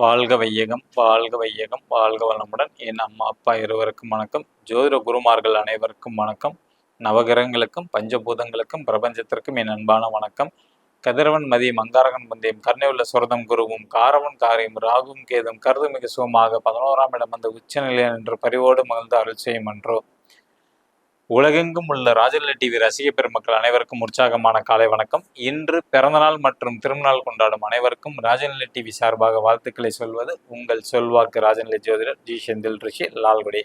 வாழ்க வையகம் வாழ்க வையகம் வாழ்க வளமுடன். என் அம்மா அப்பா இருவருக்கும் வணக்கம். ஜோதிட குருமார்கள் அனைவருக்கும் வணக்கம். நவகிரகங்களுக்கும் பஞ்சபூதங்களுக்கும் பிரபஞ்சத்திற்கும் என் அன்பான வணக்கம். கதிரவன் மதியம் அங்காரகன் பந்தயம் கர்ணையுள்ள சுரதம் குருவும் காரவன் காரியம் ராகும் கேதும் கருது மிக சுகமாக பதினோராம் இடம் அந்த உச்சநிலையன் என்று பரிவோடு மகிழ்ந்து அருள் செய்யும் என்றோ உலகெங்கும் உள்ள ராஜநிலை டிவி ரசிக பெருமக்கள் அனைவருக்கும் உற்சாகமான காலை வணக்கம். இன்று பிறந்தநாள் மற்றும் திருமணநாள் கொண்டாடும் அனைவருக்கும் ராஜநிலை டிவி சார்பாக வாழ்த்துக்களை சொல்வது உங்கள் சொல்வாக்கு ராஜநிலை ஜோதிடர் ஜி செந்தில் ரிஷி லால்குடி.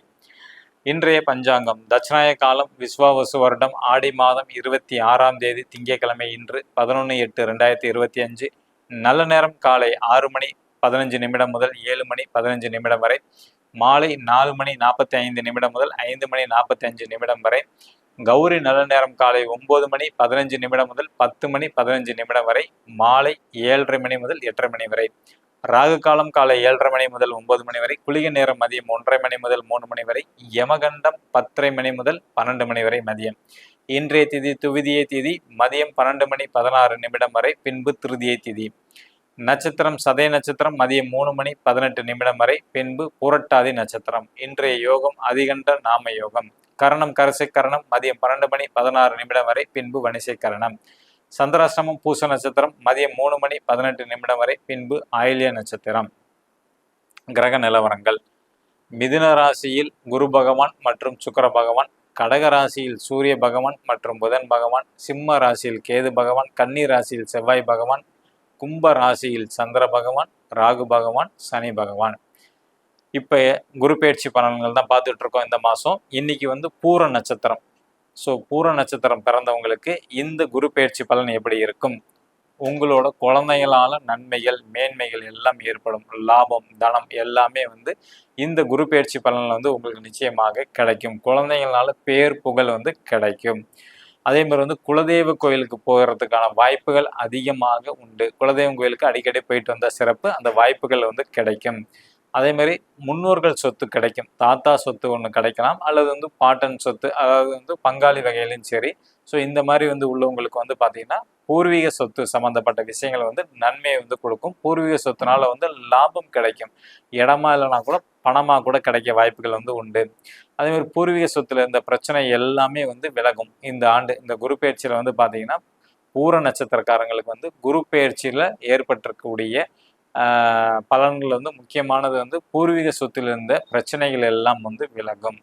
இன்றைய பஞ்சாங்கம் தட்சிணாய காலம் விஸ்வாவசு வருடம் ஆடி மாதம் இருபத்தி ஆறாம் தேதி திங்கட்கிழமை இன்று பதினொன்று எட்டு ரெண்டாயிரத்தி இருபத்தி அஞ்சு நல்ல நேரம் காலை ஆறு மணி பதினஞ்சு நிமிடம் முதல் ஏழு மணி பதினஞ்சு நிமிடம் வரை மாலை நாலு மணி நாற்பத்தி ஐந்து நிமிடம் முதல் ஐந்து மணி நாற்பத்தி அஞ்சு நிமிடம் வரை கௌரி நல்ல நேரம் காலை ஒன்பது மணி பதினஞ்சு நிமிடம் முதல் பத்து மணி பதினஞ்சு நிமிடம் வரை மாலை ஏழரை மணி முதல் எட்டரை மணி வரை. ராகு காலம் காலை ஏழரை மணி முதல் ஒன்பது மணி வரை குளிக நேரம் மதியம் ஒன்றரை மணி முதல் மூணு மணி வரை யமகண்டம் பத்தரை மணி முதல் பன்னெண்டு மணி வரை மதியம். இன்றைய திதி துவிதிய திதி மதியம் பன்னெண்டு மணி பதினாறு நிமிடம் வரை பின்பு திருதிய திதி. நட்சத்திரம் சதய நட்சத்திரம் மதியம் மூணு மணி பதினெட்டு நிமிடம் வரை பின்பு புரட்டாதி நட்சத்திரம். இன்றைய யோகம் அதிகண்ட நாம யோகம். கரணம் கரசை கரணம் மதியம் பன்னெண்டு மணி பதினாறு நிமிடம் வரை பின்பு வணிசை கரணம். சந்திராசிரமம் பூச நட்சத்திரம் மதியம் மூணு மணி பதினெட்டு நிமிடம் வரை பின்பு ஆயிலிய நட்சத்திரம். கிரக நிலவரங்கள். மிதுன ராசியில் குரு பகவான் மற்றும் சுக்கர பகவான் கடக ராசியில் சூரிய பகவான் மற்றும் புதன் பகவான் சிம்ம ராசியில் கேது பகவான் கன்னி ராசியில் செவ்வாய் பகவான் கும்ப ராசியில் சந்திர பகவான் ராகு பகவான் சனி பகவான். இப்போ குரு பயிற்சி பலன்கள் தான் பார்த்துட்டு இருக்கோம் இந்த மாதம் இன்னைக்கு வந்து பூர நட்சத்திரம். ஸோ பூர நட்சத்திரம் பிறந்தவங்களுக்கு இந்த குரு பயிற்சி பலன் எப்படி இருக்கும்? உங்களோட குழந்தைகளால் நன்மைகள் மேன்மைகள் எல்லாம் ஏற்படும். லாபம் தனம் எல்லாமே வந்து இந்த குரு பயிற்சி பலனில் வந்து உங்களுக்கு நிச்சயமாக கிடைக்கும். குழந்தைங்களால பேர் புகழ் வந்து கிடைக்கும். அதே மாதிரி வந்து குலதெய்வ கோயிலுக்கு போகிறதுக்கான வாய்ப்புகள் அதிகமாக உண்டு. குலதெய்வம் கோயிலுக்கு அடிக்கடி போயிட்டு வந்தால் சிறப்பு. அந்த வாய்ப்புகள் வந்து கிடைக்கும். அதே மாதிரி முன்னோர்கள் சொத்து கிடைக்கும். தாத்தா சொத்து ஒன்று கிடைக்கலாம். அல்லது வந்து பாட்டன் சொத்து அதாவது வந்து பங்காளி வகையிலும் சரி. ஸோ இந்த மாதிரி வந்து உள்ளவங்களுக்கு வந்து பார்த்தீங்கன்னா பூர்வீக சொத்து சம்மந்தப்பட்ட விஷயங்கள் வந்து நன்மையை வந்து கொடுக்கும். பூர்வீக சொத்துனால வந்து லாபம் கிடைக்கும். இடமா இல்லைனா கூட பணமாக கூட கிடைக்க வாய்ப்புகள் வந்து உண்டு. அதே மாதிரி பூர்வீக சொத்துல இருந்த பிரச்சனை எல்லாமே வந்து விலகும். இந்த ஆண்டு இந்த குரு பயிற்சியில் வந்து பார்த்தீங்கன்னா பூர நட்சத்திரக்காரங்களுக்கு வந்து குரு பயிற்சியில் ஏற்பட்டிருக்கக்கூடிய பலன்கள் வந்து முக்கியமானது வந்து பூர்வீக சொத்தில் இருந்த பிரச்சனைகள் எல்லாம் வந்து விலகும்.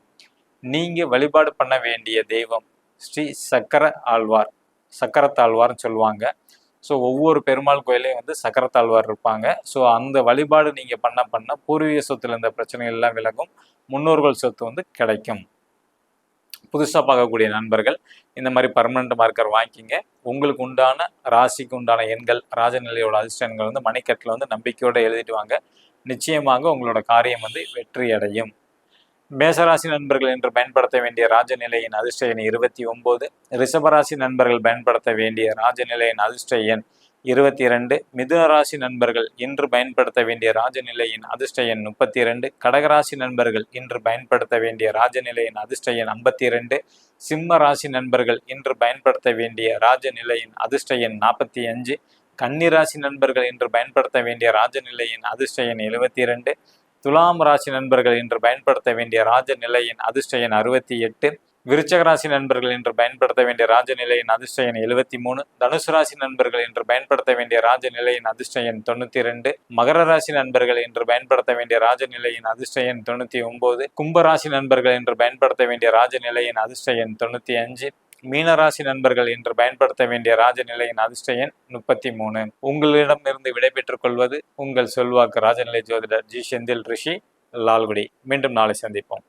நீங்க வழிபாடு பண்ண வேண்டிய தெய்வம் ஸ்ரீ சக்கர ஆழ்வார். சக்கரத்தாழ்வார்னு சொல்லுவாங்க. ஸோ ஒவ்வொரு பெருமாள் கோயிலையும் வந்து சக்கரத்தாழ்வார் இருப்பாங்க. ஸோ அந்த வழிபாடு நீங்கள் பண்ண பண்ண பூர்வீக சொத்துல இருந்த பிரச்சனைகள் எல்லாம் விலகும். முன்னோர்கள் சொத்து வந்து கிடைக்கும். புதுசாக பார்க்கக்கூடிய நண்பர்கள் இந்த மாதிரி பர்மனண்ட் மார்க்கர் வாங்கிக்கிங்க. உங்களுக்கு உண்டான ராசிக்கு உண்டான எண்கள் ராஜநிலையோட அதிர்ஷ்டங்கள் வந்து மணிக்கட்டில் வந்து நம்பிக்கையோடு எழுதிட்டு வாங்க. நிச்சயமாக உங்களோட காரியம் வந்து வெற்றி அடையும் மேசராசி நண்பர்கள் என்று பயன்படுத்த வேண்டிய ராஜநிலையின் அதிர்ஷ்ட எண் இருபத்தி ஒன்பது ரிஷபராசி நண்பர்கள் பயன்படுத்த வேண்டிய ராஜநிலையின் அதிர்ஷ்ட எண் இருபத்தி இரண்டு. மிதுன ராசி நண்பர்கள் இன்று பயன்படுத்த வேண்டிய ராஜநிலையின் அதிர்ஷ்ட எண் முப்பத்தி இரண்டு. கடகராசி நண்பர்கள் இன்று பயன்படுத்த வேண்டிய ராஜநிலையின் அதிர்ஷ்ட எண் ஐம்பத்தி இரண்டு. சிம்ம ராசி நண்பர்கள் இன்று பயன்படுத்த வேண்டிய ராஜநிலையின் அதிர்ஷ்ட எண் நாற்பத்தி அஞ்சு. கன்னிராசி நண்பர்கள் இன்று பயன்படுத்த வேண்டிய ராஜநிலையின் அதிர்ஷ்ட எண் எழுபத்தி இரண்டு. துலாம் ராசி நண்பர்கள் இன்று பயன்படுத்த வேண்டிய ராஜநிலையின் அதிர்ஷ்ட எண் அறுபத்தி எட்டு விருச்சக ராசி நண்பர்கள் என்று பயன்படுத்த வேண்டிய ராஜநிலையின் அதிர்ஷ்ட எண் எழுபத்தி மூணு தனுசு ராசி நண்பர்கள் என்று பயன்படுத்த வேண்டிய ராஜநிலையின் அதிர்ஷ்ட எண் தொண்ணூத்தி ரெண்டு மகர ராசி நண்பர்கள் என்று பயன்படுத்த வேண்டிய ராஜநிலையின் அதிர்ஷ்ட எண் தொண்ணூத்தி ஒன்பது கும்பராசி நண்பர்கள் என்று பயன்படுத்த வேண்டிய ராஜநிலையின் அதிர்ஷ்ட எண் தொண்ணூத்தி அஞ்சு மீனராசி நண்பர்கள் என்று பயன்படுத்த வேண்டிய ராஜநிலையின் அதிர்ஷ்ட எண் முப்பத்தி மூணு. உங்களிடமிருந்து விடைபெற்றுக் கொள்வது உங்கள் செல்வாக்கு. ராஜநிலை ஜோதிடர் ஜி. செந்தில் ரிஷி லால்குடி. மீண்டும் நாளை சந்திப்போம்.